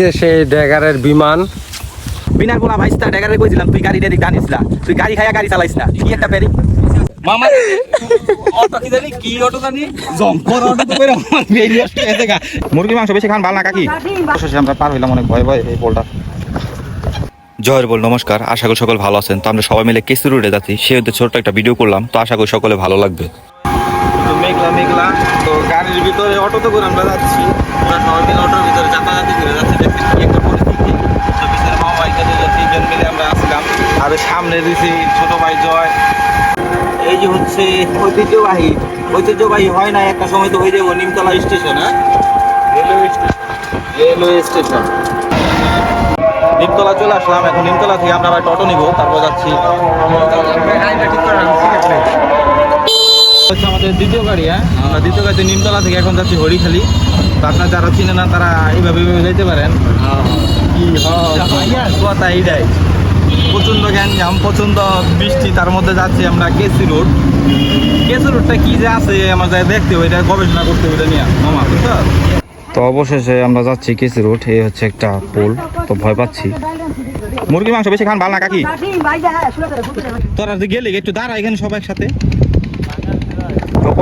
যে সেই ড্যাগারের বিমান। বিনার বলা ভাইস্তা ডেগারে কইছিলাম তুই গাড়ি জানিস না। তুই গাড়ি খাইয়া গাড়ি চালাইস না। কি একটা পেরি মামা অটো কি জানি? কি অটো জানি? জম্পর অটো তো কইরা আমার বেরিয়ে আসছে মুরগি মাংস বেশি খান ভালো না কাকি? আমরা পার হইলাম অনেক ভয় ভয় এই পোলটা। জয়ের বল নমস্কার আশা করি সকল ভালো আছেন। তো আমরা সবাই মিলে কেসি রোডে যাচ্ছি। সে হতে ছোট্ট একটা ভিডিও করলাম। তো আশা করি সকলে ভালো লাগবে। মেঘলা মেঘলা। তো গাড়ির ভিতরে অটো অটোতে করে আমরা যাচ্ছি। আমরা সবাই মিলে অটোর ভিতরে যাতায়াতি করে যাচ্ছি। দেখতে কি একটা পরিস্থিতি। তো পিছনে মামা ভাইকে যে তিনজন মিলে আমরা আসলাম। আর সামনে দিছি ছোট ভাই জয়। এই যে হচ্ছে ঐতিহ্যবাহী। ঐতিহ্যবাহী হয় না একটা সময় তো হয়ে যাব নিমতলা স্টেশন হ্যাঁ? Railway station. Railway station. Nimtala চলে আসলাম। এখন নিমতলা থেকে আমরা আবার টোটো নিব, তারপর যাচ্ছি। হচ্ছে আমাদের দ্বিতীয় গাড়ি হ্যাঁ? আমরা দ্বিতীয় গাড়িতে নিমতলা থেকে এখন যাচ্ছি হরিখালি। তো আপনারা যারা চিনে না তারা এইভাবে এইভাবে যেতে পারেন। কি কথা এইটাই প্রচণ্ড গ্যাঞ্জাম প্রচণ্ড বৃষ্টি তার মধ্যে যাচ্ছি আমরা কেসি রোড। কেসি রোডটা কি যে আছে আমার যাই দেখতে হবে এটা গবেষণা করতে হবে এটা নিয়ে। মামা বুঝছ তো অবশেষে আমরা যাচ্ছি কেসি রোড এই হচ্ছে একটা পোল তো ভয় পাচ্ছি। মুরগি মাংস বেশি খান ভালো না কাকি? তোরা যে গেলে একটু দাঁড়া এখানে সবাই একসাথে।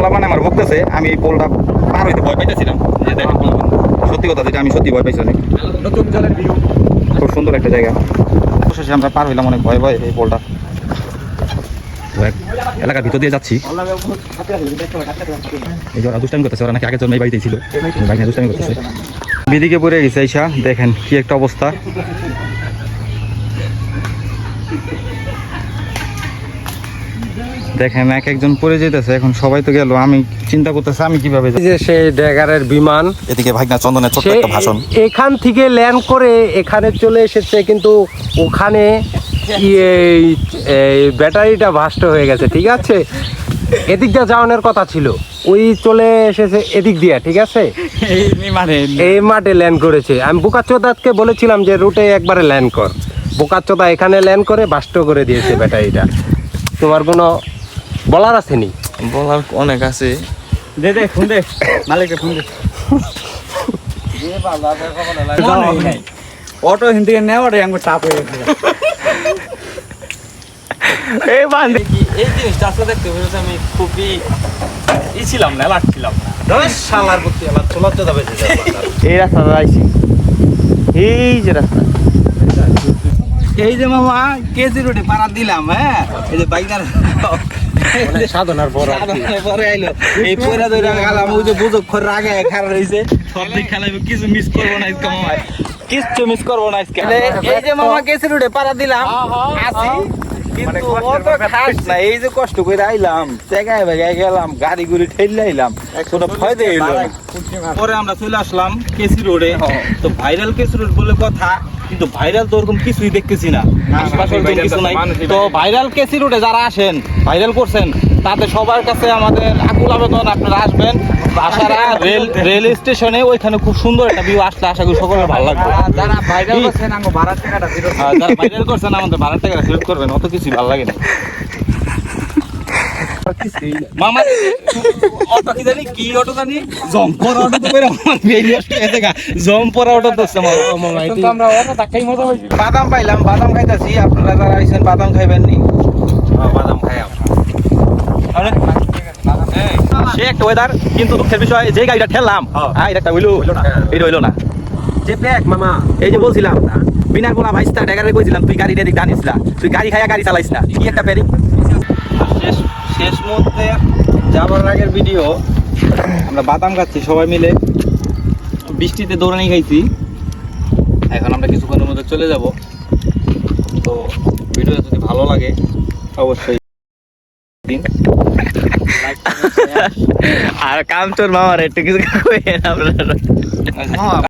তো পোলা মানে আমার ভুগতেছে আমি এই পোলটা পার হইতে ভয় পাইতেছিলাম। যে দেখেন পোলাপান। সত্যি কথা যেটা আমি সত্যি ভয় পাইছি অনেক। খুব সুন্দর একটা জায়গা। অবশেষে আমরা পার হইলাম অনেক ভয় ভয় এই পোলটা। এলাকার ভিতর দিয়ে যাচ্ছি। এই ওরা দুষ্টামি করতেছে ওরা নাকি আগের জন্য এই বাড়িতেই ছিল। বাইক দুষ্টামি করতেছে। বিদিকে পড়ে গেছে এইসা দেখেন কি একটা অবস্থা। দেখেন এক একজন পড়ে যেতেছে এখন সবাই তো গেল। আমি চিন্তা করতেছি আমি কীভাবে এই যে সেই ড্যাগারের বিমান এদিকে ভাগনা চন্দনের ছোট্ট একটা ভাষণ। এখান থেকে ল্যান্ড করে এখানে চলে এসেছে কিন্তু ওখানে ইয়ে, এই ব্যাটারিটা ভাষ্ট হয়ে গেছে ঠিক আছে? এদিক দিয়ে যাওয়ানোর কথা ছিল। ওই চলে এসেছে এদিক দিয়ে ঠিক আছে? মানে এই মাঠে ল্যান্ড করেছে। আমি বোকাচোদাতকে বলেছিলাম যে রুটে একবারে ল্যান্ড কর। বোকাচোদা এখানে ল্যান্ড করে বাষ্ট করে দিয়েছে ব্যাটারিটা। তোমার কোনো বলার আছে নি? বলার অনেক আছে। দে দে ফোন দে। মালিককে ফোন দে। অটো হিন্দি নেওয়াটা আমার চাপ হয়ে গেছে। এই বান্ধে এই জিনিসটা আসলে দেখতে পেরেছি আমি খুবই ই ছিলাম না লাগছিলাম না। দশ সালার প্রতি আমার চলার চোদা বেঁচে এই রাস্তাটা আইছি এই যে রাস্তা। এই যে মামা কেজি রোডে পাড়া দিলাম হ্যাঁ? এই যে বাইকার সাধনার পর পরে আইলো। এই পয়রা ধরে গেলাম ওই যে বুঝক খর রাগে খার রইছে সব দিক খেলাইব কিছু মিস করব না আজকে মামা। কিছু মিস করব না আজকে। এই যে মামা কেসি রোডে পাড়া দিলাম। আসি কিন্তু অত খাস না এই যে কষ্ট করে আইলাম জায়গায় জায়গায় গেলাম গাড়ি গুড়ি ঠেলে আইলাম কোনো ফায়দা হইল পরে আমরা চলে আসলাম কেসি রোডে। তো ভাইরাল কেসি রোড বলে কথা কিন্তু ভাইরাল তো ওরকম কিছুই দেখতেছি না। আশপাশে কিছু নাই। তো ভাইরাল কেসি রোডে যারা আসেন ভাইরাল করছেন তাতে সবার কাছে আমাদের আকুল আবেদন আপনারা আসবেন। আসারা রেল রেল স্টেশনে ওইখানে খুব সুন্দর একটা ভিউ আসলে আশা করি সকলের ভালো লাগবে। যারা ভাইরাল? করছেন আমার ভাড়ার টাকাটা ফেরত যারা ভাইরাল করছেন আমাদের ফেরত করবেন অত কিছুই ভালো লাগে না। মামা অটো কি জানি? কি অটো জানি? জম্পর অটো তো করে বেরিয়ে আসছে। এতে জম্পর অটো তো মামা তো আমরা অটো ধাক্কাই মতো হয়েছি। বাদাম পাইলাম বাদাম খাইতাছি। আপনারা যারা আইছেন বাদাম খাইবেন নি। বাদাম খাই সে একটা ওয়েদার কিন্তু দুঃখের বিষয় যে গাড়িটা ঠেললাম হ্যাঁ। এটা একটা হইল এটা হইল না। যে ব্যাগ মামা। এই যে বলছিলাম বিনার বলা ভাইস্তা ডেগারে কইছিলাম তুই গাড়ি ডেরি জানিস না তুই গাড়ি খাইয়া গাড়ি চালাইস না কি একটা পেরি শেষ শেষ মুহূর্তে যাবার আগের ভিডিও আমরা বাদাম খাচ্ছি সবাই মিলে। বৃষ্টিতে দৌড়ানি খাইছি। এখন আমরা কিছুক্ষণের মধ্যে চলে যাব। তো ভিডিও যদি ভালো লাগে অবশ্যই। দিন আর কাম তোর মামার একটু কিছু কইেন আপনারা মামা